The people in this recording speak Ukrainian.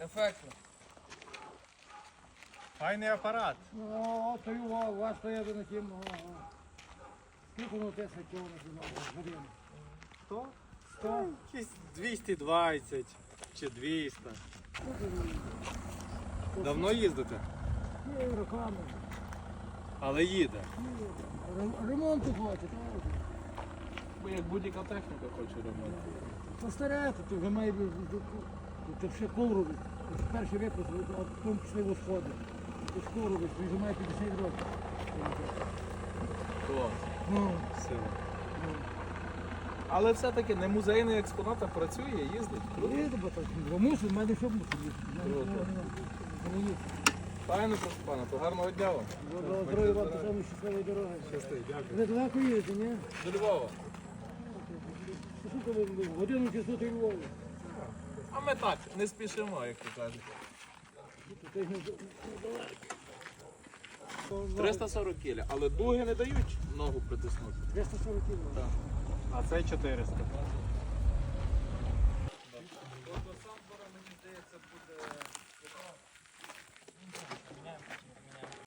Ефектно. Файний апарат. Ну, от і у вас стояти на тім. о, о. Скільки воно те саків на годину? Хто? Сто? Якісь 220 чи 200. Давно їздите? Ні, роками. Але їде. Ре- Ремонту хоче, так. Бо як будь-яка техніка хоче ремонт. Постарайте, то вже має бути. Ти ще кол робить. Перший випуск, а потім пішли в сходи. Ти школу робиш, він вже має 50 років. Клас. Ну, Сила. Але все-таки не музейний експонат, а працює, їздить. Круто. бо так. Бо мусить, в мене що мусить їсти. Круто. Не їсти. Файно, прошу пана, то гарного дня вам. Доброго здоров'я вам, самої щасливої дороги. Щасти, дякую. Ви далеко їдете, ні? До Львова. Скільки годину чи сутки Львові? А ми так, не спішимо, як то кажуть. Ти ж 340 кіля, але дуги не дають ногу притиснути. 240 так. А це 400.